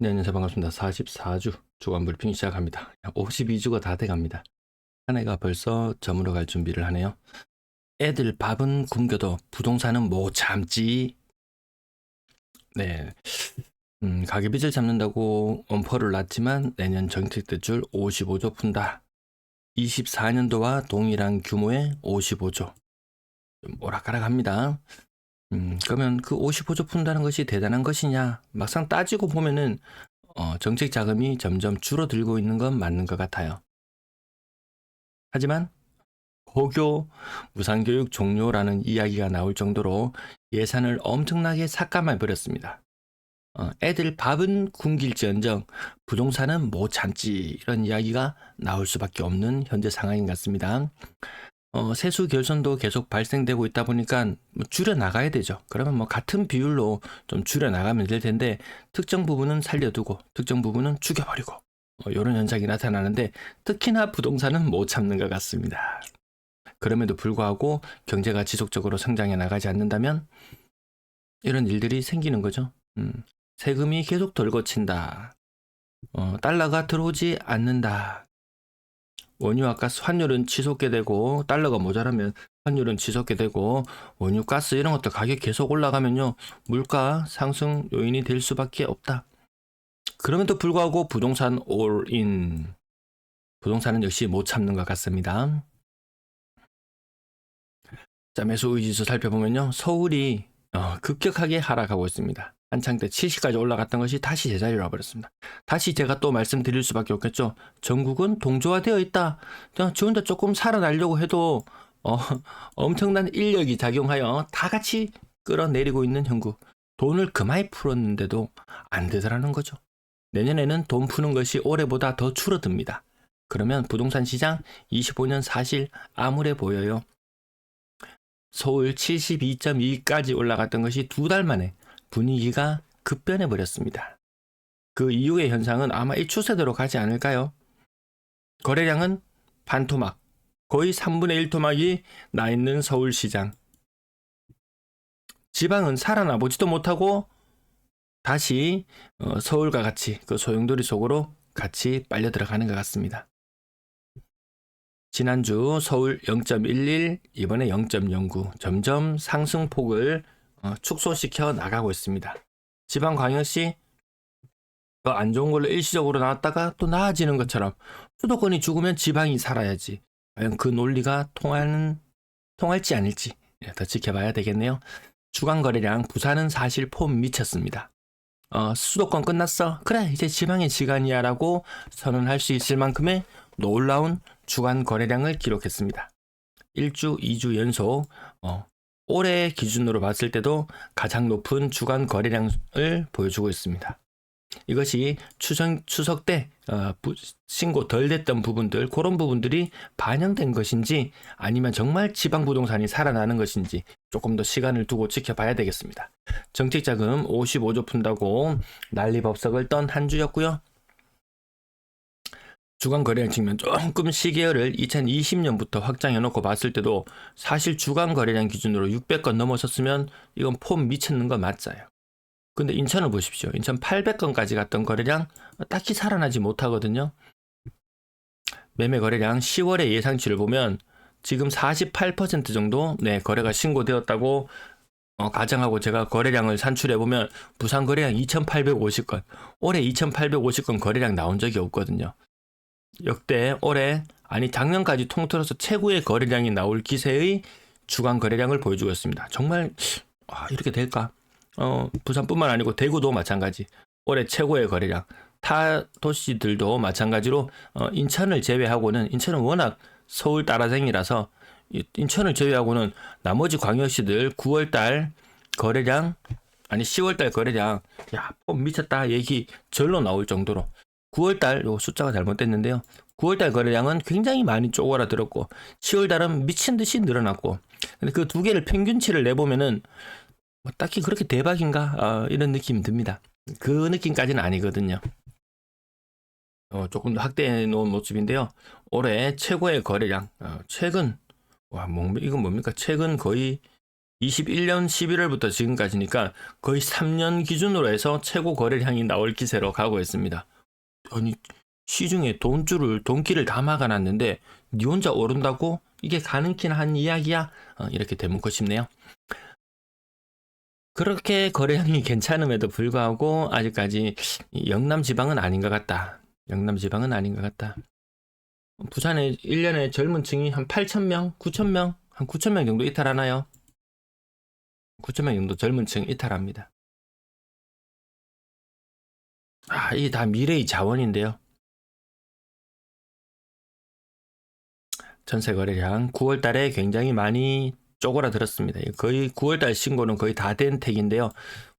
네, 안녕하세요. 반갑습니다. 44주 주간 브리핑 시작합니다. 52주가 다 돼갑니다. 한 해가 벌써 저물어 갈 준비를 하네요. 애들 밥은 굶겨도 부동산은 못 참지. 네. 음, 가계빚을 잡는다고 엄포를 놨지만 내년 정책 대출 55조 푼다. 24년도와 동일한 규모의 55조. 좀 오락가락합니다. 음, 그러면 그 55조 푼다는 것이 대단한 것이냐? 막상 따지고 보면은 어, 정책 자금이 점점 줄어들고 있는 건 맞는 것 같아요. 하지만 고교 무상교육 종료라는 이야기가 나올 정도로 예산을 엄청나게 삭감해 버렸습니다. 어, 애들 밥은 굶길지언정 부동산은 못 참지 이런 이야기가 나올 수밖에 없는 현재 상황인 것 같습니다. 어, 세수 결손도 계속 발생되고 있다 보니까 뭐 줄여 나가야 되죠. 그러면 뭐 같은 비율로 좀 줄여 나가면 될 텐데 특정 부분은 살려두고 특정 부분은 죽여버리고 어, 이런 현상이 나타나는데 특히나 부동산은 못 참는 것 같습니다. 그럼에도 불구하고 경제가 지속적으로 성장해 나가지 않는다면 이런 일들이 생기는 거죠. 음, 세금이 계속 돌고친다. 어, 달러가 들어오지 않는다. 원유 아까 환율은 치솟게 되고 달러가 모자라면 환율은 치솟게 되고 원유 가스 이런 것들 가격 계속 올라가면요 물가 상승 요인이 될 수밖에 없다. 그럼에도 불구하고 부동산 올인 부동산은 역시 못 참는 것 같습니다. 자 매수 의지수 살펴보면요 서울이 어, 급격하게 하락하고 있습니다. 한창 때 70까지 올라갔던 것이 다시 제자리로 와버렸습니다. 다시 제가 또 말씀드릴 수밖에 없겠죠. 전국은 동조화되어 있다. 저 혼자 조금 살아나려고 해도 어, 엄청난 인력이 작용하여 다 같이 끌어내리고 있는 형국. 돈을 그마이 풀었는데도 안 되더라는 거죠. 내년에는 돈 푸는 것이 올해보다 더 줄어듭니다. 그러면 부동산 시장 25년 사실 암울해 보여요. 서울 72.2까지 올라갔던 것이 두 달 만에 분위기가 급변해 버렸습니다. 그 이후의 현상은 아마 이 추세대로 가지 않을까요? 거래량은 반토막, 거의 3분의 1 토막이 나 있는 서울시장. 지방은 살아나 보지도 못하고 다시 어, 서울과 같이 그 소용돌이 속으로 같이 빨려 들어가는 것 같습니다. 지난주 서울 0.11, 이번에 0.09 점점 상승폭을 어, 축소시켜 나가고 있습니다. 지방 광역시 더안 좋은 걸로 일시적으로 나왔다가 또 나아지는 것처럼 수도권이 죽으면 지방이 살아야지. 과연 그 논리가 통하는 통할지 아닐지 예, 더 지켜봐야 되겠네요. 주간 거래량 부산은 사실 폼 미쳤습니다. 어, 수도권 끝났어. 그래 이제 지방의 시간이야라고 선언할 수 있을 만큼의 놀라운 주간 거래량을 기록했습니다. 1주, 2주 연속 어, 올해 기준으로 봤을 때도 가장 높은 주간 거래량을 보여주고 있습니다. 이것이 추석, 추석 때 어, 부, 신고 덜 됐던 부분들 그런 부분들이 반영된 것인지 아니면 정말 지방 부동산이 살아나는 것인지 조금 더 시간을 두고 지켜봐야 되겠습니다. 정책 자금 55조 푼다고 난리법석을 떤 한 주였고요. 주간 거래량 측면 조금 시계열을 2020년부터 확장해 놓고 봤을 때도 사실 주간 거래량 기준으로 600건 넘어섰으면 이건 폼 미쳤는 거 맞아요. 근데 인천을 보십시오. 인천 800건까지 갔던 거래량 딱히 살아나지 못하거든요. 매매 거래량 10월의 예상치를 보면 지금 48% 정도 네 거래가 신고되었다고 어, 가정하고 제가 거래량을 산출해 보면 부산 거래량 2,850건, 올해 2,850건 거래량 나온 적이 없거든요. 역대 올해 아니 작년까지 통틀어서 최고의 거래량이 나올 기세의 주간 거래량을 보여주고 있습니다. 정말 아, 이렇게 될까? 어, 부산뿐만 아니고 대구도 마찬가지. 올해 최고의 거래량. 타 도시들도 마찬가지로 어, 인천을 제외하고는 인천은 워낙 서울 따라쟁이라서 인천을 제외하고는 나머지 광역시들 9월달 거래량 아니 10월달 거래량 야 미쳤다 얘기 절로 나올 정도로 9월달 요 숫자가 잘못됐는데요. 9월달 거래량은 굉장히 많이 쪼그라들었고 10월달은 미친 듯이 늘어났고 근데 그 두 개를 평균치를 내보면은 뭐 딱히 그렇게 대박인가 어, 이런 느낌이 듭니다. 그 느낌까지는 아니거든요. 어, 조금 더 확대해 놓은 모습인데요. 올해 최고의 거래량 어, 최근 와 뭐, 이건 뭡니까? 최근 거의 21년 11월부터 지금까지니까 거의 3년 기준으로 해서 최고 거래량이 나올 기세로 가고 있습니다. 아니 시중에 돈줄을 돈길을 다 막아놨는데 니 혼자 오른다고 이게 가능kin 한 이야기야? 어, 이렇게 되묻고 싶네요. 그렇게 거래량이 괜찮음에도 불구하고 아직까지 이 영남 지방은 아닌 것 같다. 영남 지방은 아닌 것 같다. 부산에 1년에 젊은 층이 한 8,000명, 9,000명, 한 9,000명 정도 이탈하나요? 9,000명 정도 젊은 층 이탈합니다. 아, 이게 다 미래의 자원인데요. 전세 거래량 9월 달에 굉장히 많이 쪼그라들었습니다. 거의 9월 달 신고는 거의 다 된 택인데요.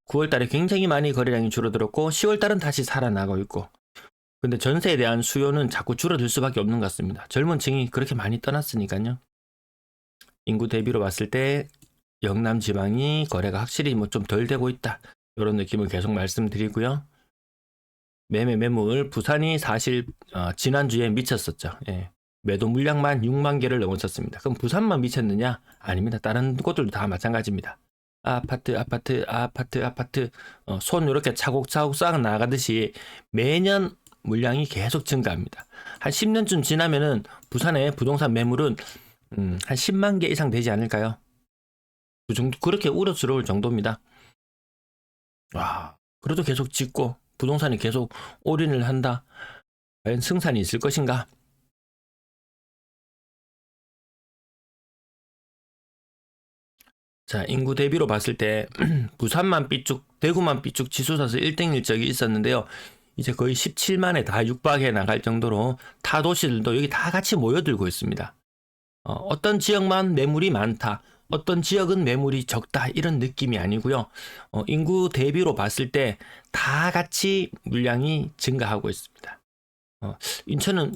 9월 달에 굉장히 많이 거래량이 줄어들었고 10월 달은 다시 살아나고 있고 근데 전세에 대한 수요는 자꾸 줄어들 수밖에 없는 것 같습니다. 젊은 층이 그렇게 많이 떠났으니까요. 인구 대비로 봤을 때 영남 지방이 거래가 확실히 뭐 좀 덜 되고 있다. 이런 느낌을 계속 말씀드리고요. 매매 매물 부산이 사실 어, 지난주에 미쳤었죠. 예. 매도 물량만 6만 개를 넘었었습니다. 그럼 부산만 미쳤느냐? 아닙니다. 다른 곳들도 다 마찬가지입니다. 아파트, 아파트, 아파트, 아파트 어, 손 이렇게 차곡차곡 쌓아 나가듯이 매년 물량이 계속 증가합니다. 한 10년쯤 지나면은 부산의 부동산 매물은 음, 한 10만 개 이상 되지 않을까요? 그 정도 그렇게 우려스러울 정도입니다. 와, 그래도 계속 짓고 부동산이 계속 올인을 한다. 과연 승산이 있을 것인가? 자, 인구 대비로 봤을 때 부산만 삐쭉, 대구만 삐쭉 지수사서 1등 일 적이 있었는데요. 이제 거의 17만에 다 육박해 나갈 정도로 타 도시들도 여기 다 같이 모여들고 있습니다. 어, 떤 지역만 매물이 많다. 어떤 지역은 매물이 적다. 이런 느낌이 아니고요. 어, 인구 대비로 봤을 때 다 같이 물량이 증가하고 있습니다. 어, 인천은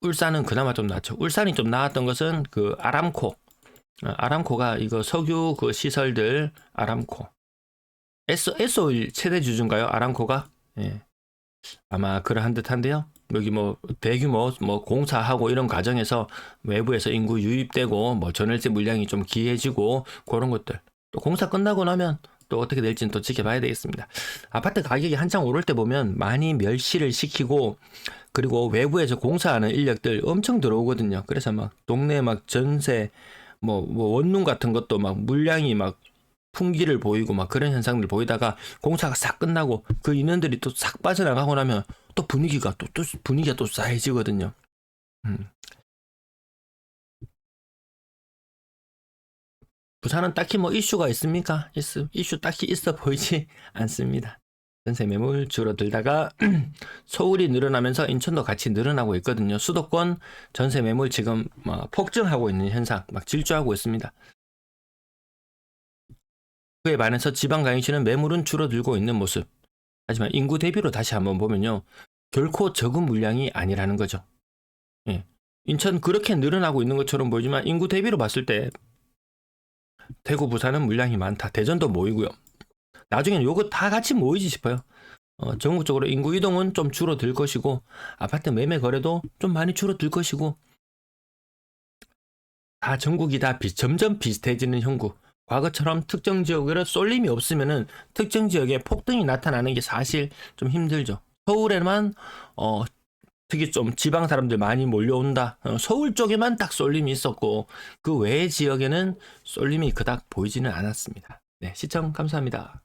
울산은 그나마 좀 낫죠. 울산이 좀 나았던 것은 그 아람코. 어, 아람코가 이거 석유 그 시설들 아람코. S, S-오일 최대 주주인가요? 아람코가? 예. 아마 그러한 듯한데요. 여기 뭐 대규모 뭐 공사하고 이런 과정에서 외부에서 인구 유입되고 뭐 전월세 물량이 좀 기해지고 그런 것들 또 공사 끝나고 나면 또 어떻게 될지는 또 지켜봐야 되겠습니다. 아파트 가격이 한창 오를 때 보면 많이 멸시를 시키고 그리고 외부에서 공사하는 인력들 엄청 들어오거든요. 그래서 막 동네 막 전세 뭐, 뭐 원룸 같은 것도 막 물량이 막 풍기를 보이고 막 그런 현상들 보이다가 공사가 싹 끝나고 그 인원들이 또 싹 빠져나가고 나면 또 분위기가 또, 또 분위기가 또 싸해지거든요. 음. 부산은 딱히 뭐 이슈가 있습니까? 이슈, 이슈 딱히 있어 보이지 않습니다. 전세 매물 줄어들다가 서울이 늘어나면서 인천도 같이 늘어나고 있거든요. 수도권 전세 매물 지금 뭐 폭증하고 있는 현상, 막 질주하고 있습니다. 그에 반해서 지방 강의시는 매물은 줄어들고 있는 모습. 하지만 인구 대비로 다시 한번 보면요. 결코 적은 물량이 아니라는 거죠. 예. 인천 그렇게 늘어나고 있는 것처럼 보이지만 인구 대비로 봤을 때 대구, 부산은 물량이 많다. 대전도 모이고요. 나중에는 요거 다 같이 모이지 싶어요. 어, 전국적으로 인구 이동은 좀 줄어들 것이고 아파트 매매 거래도 좀 많이 줄어들 것이고 다 전국이 다 비, 점점 비슷해지는 형국. 과거처럼 특정 지역으로 쏠림이 없으면은 특정 지역에 폭등이 나타나는 게 사실 좀 힘들죠. 서울에만 어 특히 좀 지방 사람들 많이 몰려온다. 어, 서울 쪽에만 딱 쏠림이 있었고 그 외의 지역에는 쏠림이 그닥 보이지는 않았습니다. 네, 시청 감사합니다.